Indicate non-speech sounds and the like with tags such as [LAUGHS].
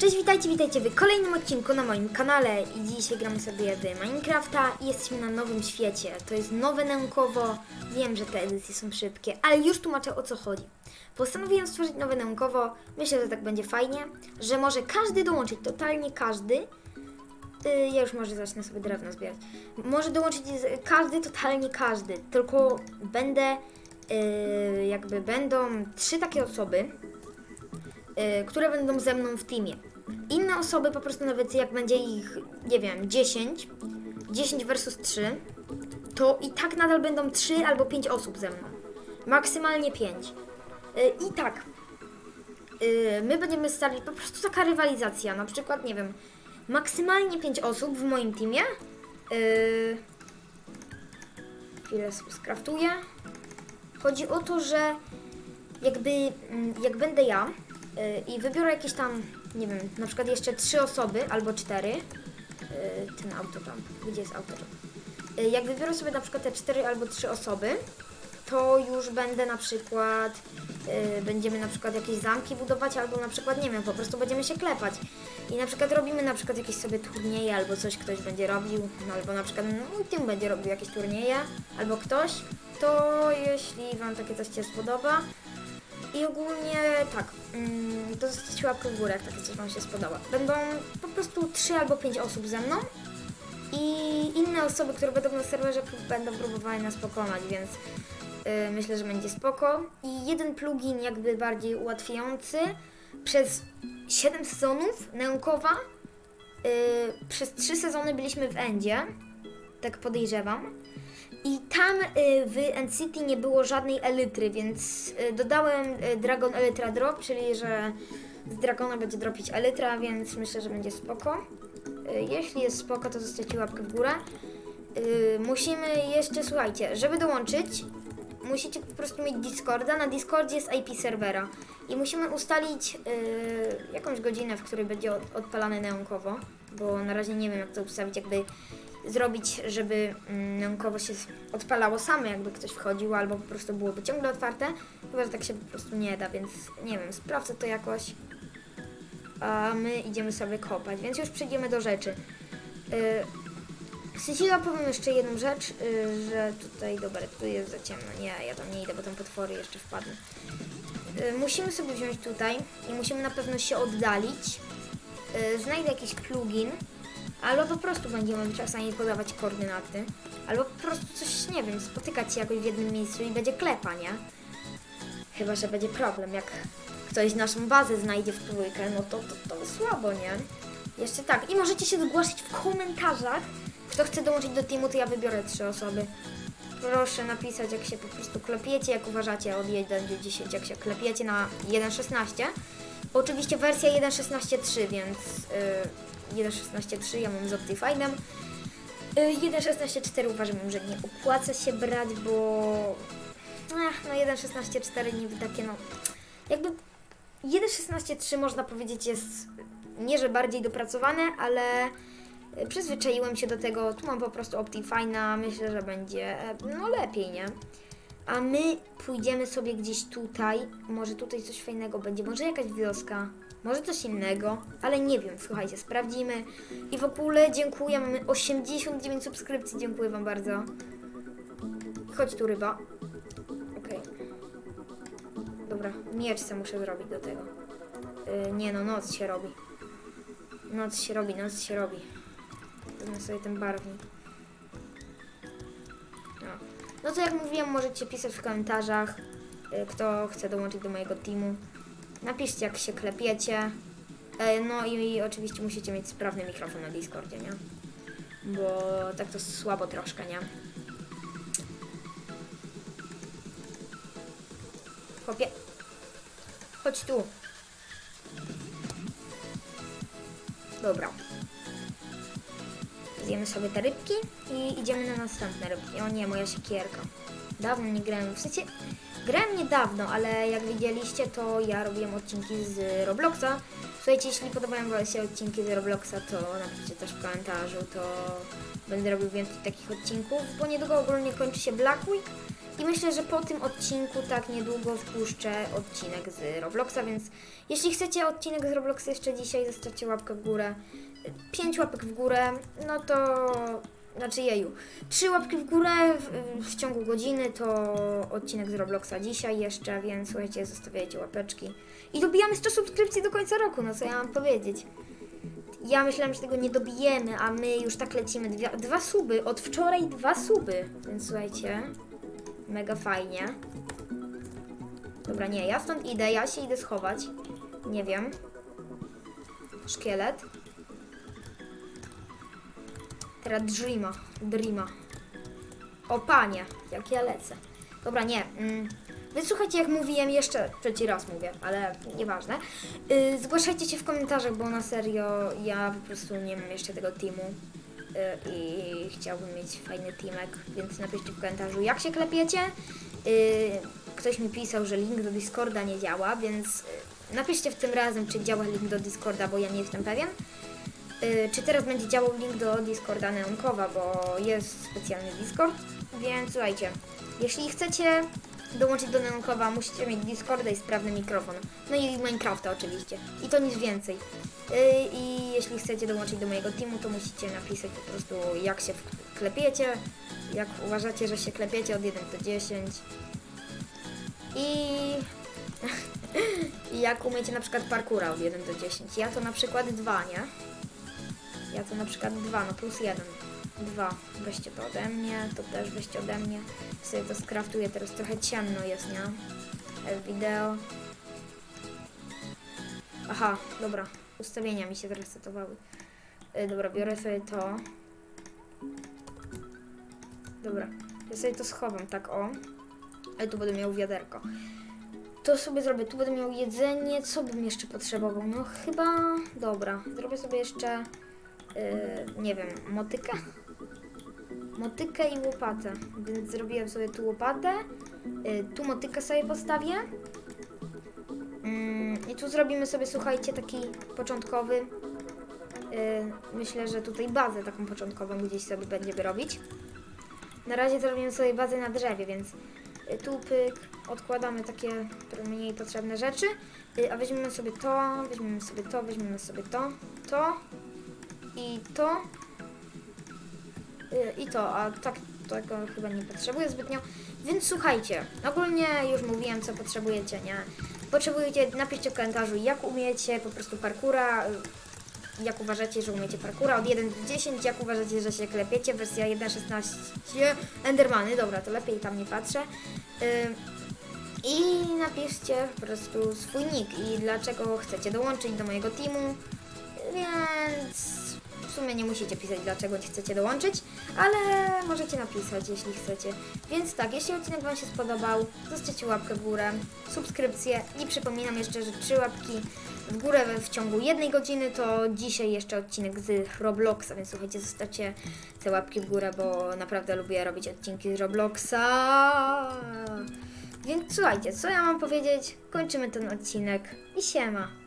Cześć, witajcie, witajcie w kolejnym odcinku na moim kanale i dzisiaj gramy sobie w Minecrafta i jesteśmy na nowym świecie. To jest nowe naukowo, wiem, że te edycje są szybkie, ale już tłumaczę o co chodzi. Postanowiłem stworzyć nowe naukowo, myślę, że tak będzie fajnie, że może każdy dołączyć, totalnie każdy. Yy, ja już może zacznę sobie drewno zbierać. Może dołączyć każdy, totalnie każdy, tylko będę, yy, jakby będą trzy takie osoby, y, które będą ze mną w teamie. Inne osoby po prostu nawet jak będzie ich, nie wiem, 10, 10 versus 3, to i tak nadal będą 3 albo 5 osób ze mną. Maksymalnie 5. Y, I tak, y, my będziemy stali, po prostu taka rywalizacja, na przykład, nie wiem, maksymalnie 5 osób w moim teamie. Y, chwilę sobie skraftuję. Chodzi o to, że jakby mm, jak będę ja i wybiorę jakieś tam, nie wiem, na przykład jeszcze trzy osoby albo cztery, y, ten autojump, gdzie jest autojump? Y, jak wybiorę sobie na przykład te cztery albo trzy osoby, to już będę na przykład, y, będziemy na przykład jakieś zamki budować, albo na przykład, nie wiem, po prostu będziemy się klepać. I na przykład robimy na przykład jakieś sobie turnieje, albo coś ktoś będzie robił, no, albo na przykład no, mój team będzie robił jakieś turnieje, albo ktoś, to jeśli Wam takie coś się spodoba, i ogólnie tak, mm, to zostawcie łapkę w górę, jak takie coś Wam się spodoba. Będą po prostu 3 albo 5 osób ze mną i inne osoby, które będą na serwerze będą próbowały nas pokonać, więc y, myślę, że będzie spoko. I jeden plugin jakby bardziej ułatwiający przez 7 sezonów Neunkowa. Y, przez 3 sezony byliśmy w Endzie, tak podejrzewam. I tam y, w NCT nie było żadnej elitry, więc y, dodałem y, Dragon Elytra Drop, czyli że z Dragona będzie dropić Elytra, więc myślę, że będzie spoko. Jeśli jest spoko, to zostawcie łapkę w górę. Musimy jeszcze, słuchajcie, żeby dołączyć, musicie po prostu mieć Discorda. Na Discordzie jest IP serwera i musimy ustalić jakąś godzinę, w której będzie od, odpalane neonkowo, bo na razie nie wiem, jak to ustawić, jakby zrobić, żeby mm, neonkowo się odpalało same, jakby ktoś wchodził, albo po prostu byłoby ciągle otwarte. Chyba, że tak się po prostu nie da, więc nie wiem, sprawdzę to jakoś. A my idziemy sobie kopać, więc już przejdziemy do rzeczy. Yy, Cecilia, powiem jeszcze jedną rzecz, yy, że tutaj, dobra, tu jest za ciemno. Nie, ja tam nie idę, bo tam potwory jeszcze wpadną. Yy, musimy sobie wziąć tutaj i musimy na pewno się oddalić. Yy, znajdę jakiś plugin, albo po prostu będziemy czasami podawać koordynaty, albo po prostu coś, nie wiem, spotykać się jakoś w jednym miejscu i będzie klepa, nie? Chyba, że będzie problem, jak ktoś naszą bazę znajdzie w trójkę, no to, to, to słabo, nie? Jeszcze tak, i możecie się zgłaszać w komentarzach, kto chce dołączyć do teamu, to ja wybiorę trzy osoby. Proszę napisać, jak się po prostu klepiecie, jak uważacie od 1 do 10, jak się klepiecie na 1.16. Oczywiście wersja 1.16.3, więc yy, 1.16.3 ja mam z Optifine'em. Yy, 1.16.4 uważam, że nie opłaca się brać, bo Ech, no 1.16.4 niby takie no... Jakby 1.16.3 można powiedzieć jest nie, że bardziej dopracowane, ale y, przyzwyczaiłem się do tego. Tu mam po prostu Optifine'a, myślę, że będzie e, no lepiej, nie? A my pójdziemy sobie gdzieś tutaj, może tutaj coś fajnego będzie, może jakaś wioska, może coś innego, ale nie wiem, słuchajcie, sprawdzimy. I w ogóle dziękuję, mamy 89 subskrypcji, dziękuję Wam bardzo. Chodź tu ryba. Okej. Dobra, miecz muszę zrobić do tego. Yy, nie no, noc się robi. Noc się robi, noc się robi. Wezmę sobie ten barwnik. No. to jak mówiłem, możecie pisać w komentarzach, y, kto chce dołączyć do mojego teamu. Napiszcie, jak się klepiecie. E, No i oczywiście musicie mieć sprawny mikrofon na Discordzie, nie? Bo tak to słabo troszkę, nie? Chłopie. Chodź tu. Dobra. Zjemy sobie te rybki i idziemy na następne rybki. O nie, moja siekierka. Dawno nie grałem. W sensie grałem niedawno, ale jak widzieliście, to ja robiłem odcinki z Robloxa. Słuchajcie, jeśli podobają Wam się odcinki z Robloxa, to napiszcie też w komentarzu, to będę robił więcej takich odcinków, bo niedługo ogólnie kończy się Black I myślę, że po tym odcinku tak niedługo wpuszczę odcinek z Robloxa, więc jeśli chcecie odcinek z Robloxa jeszcze dzisiaj, zostawcie łapkę w górę. Pięć łapek w górę, no to... Znaczy jeju. Trzy łapki w górę w, w ciągu godziny to odcinek z Robloxa dzisiaj jeszcze, więc słuchajcie, zostawiajcie łapeczki. I dobijamy 100 subskrypcji do końca roku, no co ja mam powiedzieć. Ja myślałam, że tego nie dobijemy, a my już tak lecimy. Dwa, dwa suby, od wczoraj dwa suby. Więc słuchajcie, mega fajnie. Dobra, nie, ja stąd idę, ja się idę schować. Nie wiem. Szkielet. Teraz Dreama, Dreama. O panie, jak ja lecę. Dobra, nie. Mm. Słuchajcie, jak mówiłem, jeszcze trzeci raz mówię, ale nieważne. Yy, zgłaszajcie się w komentarzach, bo na serio ja po prostu nie mam jeszcze tego teamu. Yy, I chciałbym mieć fajny teamek, więc napiszcie w komentarzu, jak się klepiecie. Yy, ktoś mi pisał, że link do Discorda nie działa, więc yy, napiszcie w tym razem, czy działa link do Discorda, bo ja nie jestem pewien. Yy, czy teraz będzie działał link do Discorda Neonkowa, bo jest specjalny Discord, więc słuchajcie, jeśli chcecie dołączyć do Neonkowa, musicie mieć Discorda i sprawny mikrofon. No i Minecrafta oczywiście. I to nic więcej. Yy, I jeśli chcecie dołączyć do mojego teamu, to musicie napisać po prostu jak się klepiecie, jak uważacie, że się klepiecie od 1 do 10. I... I [LAUGHS] jak umiecie na przykład parkura od 1 do 10. Ja to na przykład 2, nie? Ja to na przykład 2, no plus 1. 2. Weźcie to ode mnie, to też weźcie ode mnie. Sobie to skraftuję, teraz trochę ciemno jest, nie? E, Wideo. Aha, dobra. Ustawienia mi się zresetowały. E, dobra, biorę sobie to. Dobra, ja sobie to schowam, tak o. Ale tu będę miał wiaderko. To sobie zrobię, tu będę miał jedzenie, co bym jeszcze potrzebował? No chyba, dobra, zrobię sobie jeszcze, yy, nie wiem, motykę? Motykę i łopatę, więc zrobiłem sobie tu łopatę, yy, tu motykę sobie postawię. Yy, I tu zrobimy sobie, słuchajcie, taki początkowy, yy, myślę, że tutaj bazę taką początkową gdzieś sobie będziemy robić. Na razie zrobimy sobie bazę na drzewie, więc y, tu pyk, odkładamy takie mniej potrzebne rzeczy, y, a weźmiemy sobie to, weźmiemy sobie to, weźmiemy sobie to, to i to y, i to, a tak tego chyba nie potrzebuję zbytnio. Więc słuchajcie, ogólnie już mówiłem co potrzebujecie, nie? Potrzebujecie, napiszcie w komentarzu jak umiecie po prostu parkura, y, jak uważacie, że umiecie parkura od 1 do 10, jak uważacie, że się klepiecie, wersja 1.16 Endermany, dobra, to lepiej tam nie patrzę. Ym, I napiszcie po prostu swój nick i dlaczego chcecie dołączyć do mojego teamu, więc w sumie nie musicie pisać dlaczego chcecie dołączyć, ale możecie napisać jeśli chcecie. Więc tak, jeśli odcinek Wam się spodobał, zostawcie łapkę w górę, subskrypcję i przypominam jeszcze, że trzy łapki w górę w ciągu jednej godziny to dzisiaj jeszcze odcinek z Robloxa, więc słuchajcie, zostawcie te łapki w górę, bo naprawdę lubię robić odcinki z Robloxa. Więc słuchajcie, co ja mam powiedzieć? Kończymy ten odcinek i siema.